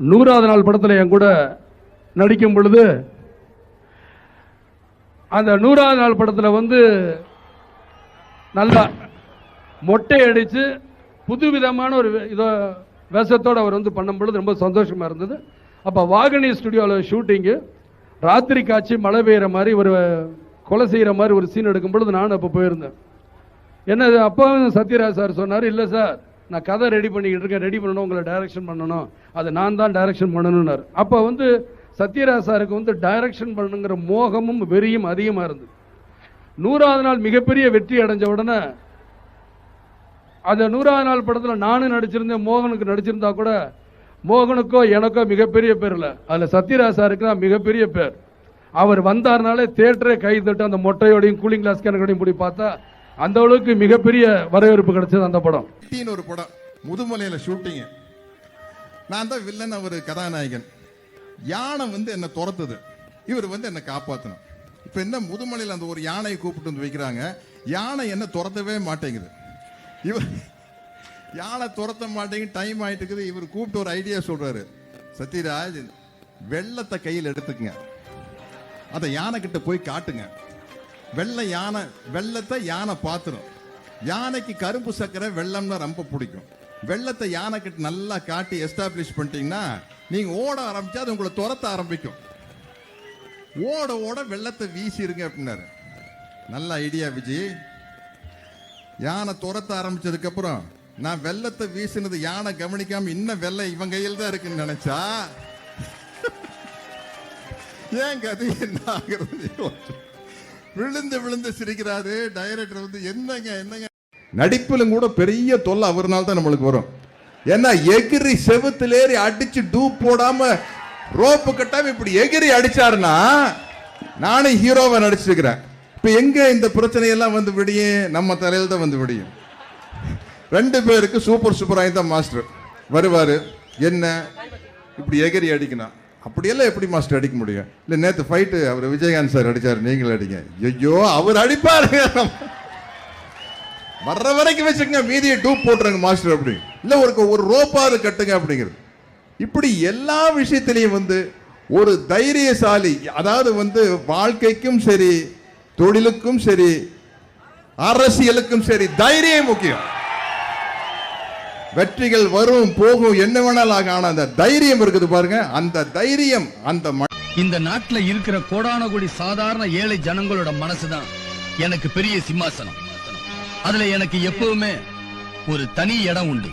நூறாவது நாள் படத்தில் என் கூட நடிக்கும் பொழுது அந்த நூறாவது நாள் படத்தில் வந்து நல்லா மொட்டை அடித்து புதுவிதமான ஒரு இதோ வேஷத்தோடு அவர் வந்து பண்ணும் பொழுது ரொம்ப சந்தோஷமாக இருந்தது. அப்போ வாகனி ஸ்டுடியோவில் ஷூட்டிங்கு ராத்திரி காட்சி மழை பெய்கிற மாதிரி ஒரு கொலை செய்கிற மாதிரி ஒரு சீன் எடுக்கும் பொழுது நானும் அப்போ போயிருந்தேன். என்னது அப்போ சத்யராஜ் சார் சொன்னார் இல்லை சார் நான் கதை ரெடி பண்ணிக்கிட்டு இருக்கேன் ரெடி பண்ணணும் உங்களை டைரக்ஷன் பண்ணணும். அது நான் தான் டைரக்ஷன் பண்ணணும்னார். அப்போ வந்து சத்யராஜ் சாருக்கு வந்து டைரக்ஷன் பண்ணுங்கிற மோகமும் வெறியும் அதிகமாக இருந்தது. நூறாவது நாள் மிகப்பெரிய வெற்றி அடைஞ்ச உடனே அந்த நூறாவது நாள் படத்தில் நானும் நடிச்சிருந்தேன் மோகனுக்கு நடிச்சிருந்தா கூட மோகனுக்கோ எனக்கோ மிகப்பெரிய பேர் இல்லை. அதில் சத்யராஜ் சாருக்கு தான் மிகப்பெரிய பேர். அவர் வந்தார்னாலே தேட்டரே கை தட்டு அந்த மொட்டையோடையும் கூலிங் கிளாஸ் கிணக்கடையும் போய் பார்த்தா அந்த அளவுக்கு மிகப்பெரிய வரவேற்பு கிடைச்சது அந்த படம். ஒரு படம். முதுமலையில ஷூட்டிங் நான் தான் வில்லன் அவர் கதாநாயகன். யானை வந்து என்னை துரத்துது. இவர் வந்து என்னை காப்பாற்றணும் இப்போ என்ன முதுமலையில் அந்த ஒரு யானையை கூப்பிட்டு வந்து வைக்கிறாங்க. யானை என்ன துரத்தவே மாட்டேங்குது. இவர் யானை துரத்த மாட்டேங்குது டைம் ஆயிட்டு இருக்குது. இவர் கூப்பிட்டு ஒரு ஐடியா சொல்றாரு. சத்யராஜ் வெள்ளத்தை கையில் எடுத்துக்கங்க. அதை யானை கிட்ட போய் காட்டுங்க. வெள்ளை யானை வெள்ளத்தை யானை பார்த்துரும் யானைக்கு கரும்பு சக்கரை வெள்ளம்னா ரொம்ப பிடிக்கும். வெள்ளத்தை யானை கிட்ட நல்லா காட்டி எஸ்டாப்ளிஷ் பண்ணிட்டீங்கன்னா நீங்க ஓட ஆரம்பிச்சா அது உங்களை துரத்த ஆரம்பிக்கும். ஓட ஓட வெள்ளத்தை வீசிருங்க அப்படின்னாரு. நல்ல ஐடியா விஜய் யானை துரத்த ஆரம்பிச்சதுக்கு அப்புறம் நான் வெள்ளத்தை வீசினது யானை கவனிக்காம இன்னும் வெள்ளை இவன் கையில் தான் இருக்குன்னு நினைச்சா? ஏன் கதை என்ன ஆகிறது? விழுந்து விழுந்து சிரிக்கிறாரு. டைரக்டர் வந்து என்னங்க என்னங்க? நடிப்பிலும் கூட பெரிய தொல்லை அவர்னால தான் நம்மளுக்கு வரும். ஏன்னா எகிரி செவுத்துலேறி அடிச்சு டூப் போடாம ரோப்பு கட்டாம இப்படி எகிரி அடிச்சாருன்னா நானும் ஹீரோவை நடிச்சிருக்கிறேன். இப்ப எங்க இந்த பிரச்சனையெல்லாம் வந்து விடியும்? நம்ம தலையில தான் வந்து விடியும். ரெண்டு பேருக்கு சூப்பர் சூப்பராக தான் மாஸ்டர். வருவாரு. என்ன? இப்படி எகிரி அடிக்கணும். அப்படியெல்லாம் எப்படி மாஸ்டர் அடிக்க முடியும்? இல்ல நேத்து ஃபைட்டு அவர் விஜயகாந்த் சார் அடிச்சாரு நீங்களும் அடிங்க. ஐயோ அவர் அடிப்பார் வர்ற வரைக்கும் வச்சுக்கங்க மீதியை டூப் போட்டுருங்க மாஸ்டர் அப்படி. இல்ல ஒரு ஒரு ரோப்பாவது கட்டுங்க அப்படிங்கிறது. இப்படி எல்லா விஷயத்திலையும் வந்து ஒரு தைரியசாலி அதாவது வந்து வாழ்க்கைக்கும் சரி தொழிலுக்கும் சரி அரசியலுக்கும் சரி தைரியம் முக்கியம். வெற்றிகள் வரும் போகும் என்ன வேணாலும் ஆனால் ஆனா அந்த தைரியம் இருக்குது பாருங்க. அந்த தைரியம் அந்த ம- இந்த நாட்டுல இருக்கிற கோடான கோடி சாதாரண ஏழை ஜனங்களோட மனசுதான் எனக்கு பெரிய சிம்மாசனம். அதுல எனக்கு எப்பவுமே ஒரு தனி இடம் உண்டு.